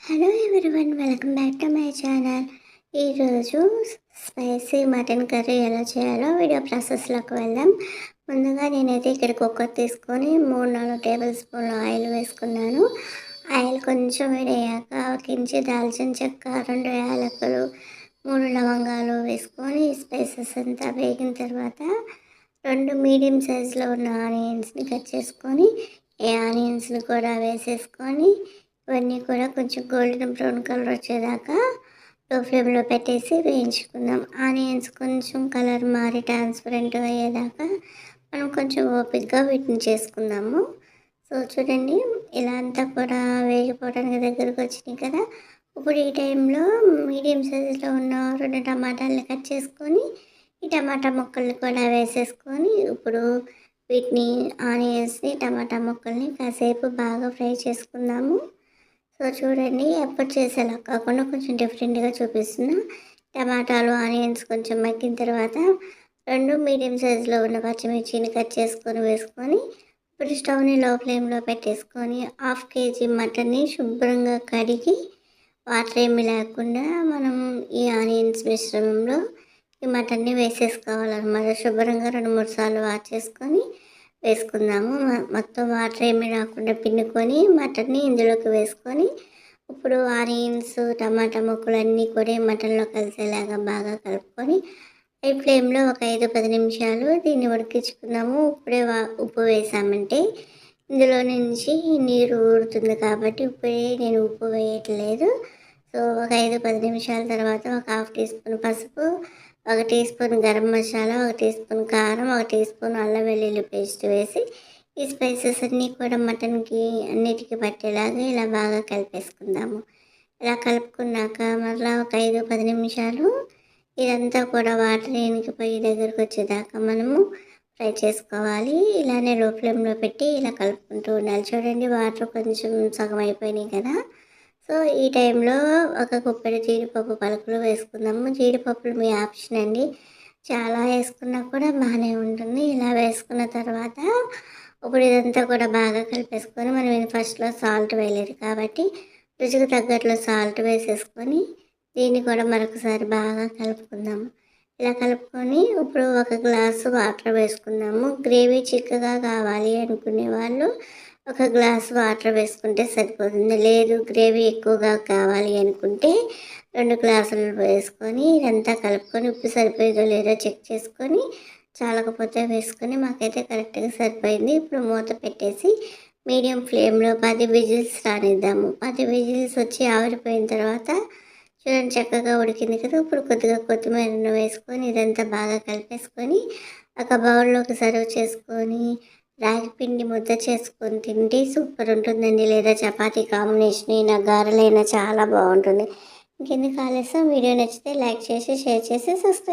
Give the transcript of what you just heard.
Hello everyone welcome back to my channel ఈరోజు spicy mutton curry ఎలా చేయాలో video ప్రాసెస్లోకి వెళ్దాం. ముందుగా నేనైతే ఇక్కడ కుక్కర్ తీసుకొని మూడు నాలుగు టేబుల్ స్పూన్లు ఆయిల్ వేసుకున్నాను. ఆయిల్ కొంచెం వేడయ్యాక కించి దాల్చిన చెక్క రెండు యాలకులు మూడు లవంగాలు వేసుకొని స్పైసెస్ అంతా వేగిన తర్వాత రెండు మీడియం సైజులో ఉన్న ఆనియన్స్ని కట్ చేసుకొని ఈ ఆనియన్స్ని కూడా వేసేసుకొని ఇవన్నీ కూడా కొంచెం గోల్డెన్ బ్రౌన్ కలర్ వచ్చేదాకా లో ఫ్లేమ్లో పెట్టేసి వేయించుకుందాం. ఆనియన్స్ కొంచెం కలర్ మారి ట్రాన్స్పరెంట్ అయ్యేదాకా మనం కొంచెం ఓపిక్గా వీటిని చేసుకుందాము. సో చూడండి ఇలా అంతా కూడా వేగిపోవడానికి దగ్గరకు వచ్చినాయి కదా. ఇప్పుడు ఈ టైంలో మీడియం సైజులో ఉన్న రెండు టమాటాలని కట్ చేసుకొని ఈ టమాటా ముక్కల్ని కూడా వేసేసుకొని ఇప్పుడు వీటిని ఆనియన్స్ని టమాటా ముక్కల్ని కాసేపు బాగా ఫ్రై చేసుకుందాము. సో చూడండి ఎప్పుడు చేసేలా కాకుండా కొంచెం డిఫరెంట్గా చూపిస్తున్నా. టమాటాలు ఆనియన్స్ కొంచెం మగ్గిన తర్వాత రెండు మీడియం సైజులో ఉన్న పచ్చిమిర్చిని కట్ చేసుకొని వేసుకొని ఇప్పుడు స్టవ్ని లో ఫ్లేమ్లో పెట్టేసుకొని హాఫ్ కేజీ మటన్ని శుభ్రంగా కడిగి వాటర్ ఏమి లేకుండా మనం ఈ ఆనియన్స్ మిశ్రమంలో ఈ మటన్ని వేసేసుకోవాలన్నమాట. శుభ్రంగా రెండు మూడు సార్లు వాష్ చేసుకొని వేసుకుందాము. మొత్తం వాటర్ ఏమి రాకుండా పిన్నుకొని మటన్ని ఇందులోకి వేసుకొని ఇప్పుడు ఆనియన్స్ టమాటా ముక్కలు అన్నీ కూడా మటన్లో కలిసేలాగా బాగా కలుపుకొని హై ఫ్లేమ్లో ఒక ఐదు పది నిమిషాలు దీన్ని ఉడికించుకుందాము. ఇప్పుడే ఉప్పు వేసామంటే ఇందులో నుంచి నీరు ఊరుతుంది కాబట్టి ఇప్పుడే నేను ఉప్పు వేయట్లేదు. సో ఒక ఐదు పది నిమిషాల తర్వాత ఒక హాఫ్ టీ స్పూన్ పసుపు ఒక టీ స్పూన్ గరం మసాలా ఒక టీ స్పూన్ కారం ఒక టీ స్పూన్ అల్లం వెల్లుల్లి పేస్ట్ వేసి ఈ స్పైసెస్ అన్నీ కూడా మటన్కి అన్నిటికీ పట్టేలాగా ఇలా బాగా కలిపేసుకుందాము. ఇలా కలుపుకున్నాక మరలా ఒక ఐదు పది నిమిషాలు ఇదంతా కూడా వాటర్ ఎనికిపోయి దగ్గరకు వచ్చేదాకా మనము ఫ్రై చేసుకోవాలి. ఇలానే లో ఫ్లేమ్లో పెట్టి ఇలా కలుపుకుంటూ ఉండాలి. చూడండి వాటర్ కొంచెం సగం అయిపోయినాయి కదా. సో ఈ టైంలో ఒక కుప్పెడు జీడిపప్పు పలుకులు వేసుకుందాము. జీడిపప్పులు మీ ఆప్షన్ అండి. చాలా వేసుకున్నా కూడా బాగానే ఉంటుంది. ఇలా వేసుకున్న తర్వాత ఇప్పుడు ఇదంతా కూడా బాగా కలిపేసుకొని మనం ఫస్ట్లో సాల్ట్ వేయలేదు కాబట్టి రుచికి తగ్గట్లు సాల్ట్ వేసేసుకొని దీన్ని కూడా మరొకసారి బాగా కలుపుకుందాము. ఇలా కలుపుకొని ఇప్పుడు ఒక గ్లాసు వాటర్ వేసుకుందాము. గ్రేవీ చిక్కగా కావాలి అనుకునే వాళ్ళు ఒక గ్లాస్ వాటర్ వేసుకుంటే సరిపోతుంది. లేదు గ్రేవీ ఎక్కువగా కావాలి అనుకుంటే రెండు గ్లాసులు వేసుకొని ఇదంతా కలుపుకొని ఉప్పు సరిపోయేదో లేదో చెక్ చేసుకొని చాలకపోతే వేసుకొని మాకైతే కరెక్ట్గా సరిపోయింది. ఇప్పుడు మూత పెట్టేసి మీడియం ఫ్లేమ్లో పది విజిల్స్ రానిద్దాము. పది విజిల్స్ వచ్చి ఆవిరిపోయిన తర్వాత చూడండి చక్కగా ఉడికింది కదా. ఇప్పుడు కొద్దిగా కొత్తిమీర వేసుకొని ఇదంతా బాగా కలిపేసుకొని ఒక బౌల్లోకి సర్వ్ చేసుకొని రాగి పిండి ముద్ద చేసుకొని తింటే సూపర్ ఉంటుందండి. లేదా చపాతీ కాంబినేషన్ అయినా గారెలైనా చాలా బాగుంటుంది. ఇంకెందుకు ఆలస్యం? వీడియో నచ్చితే లైక్ చేసి షేర్ చేసి సబ్స్క్రైబ్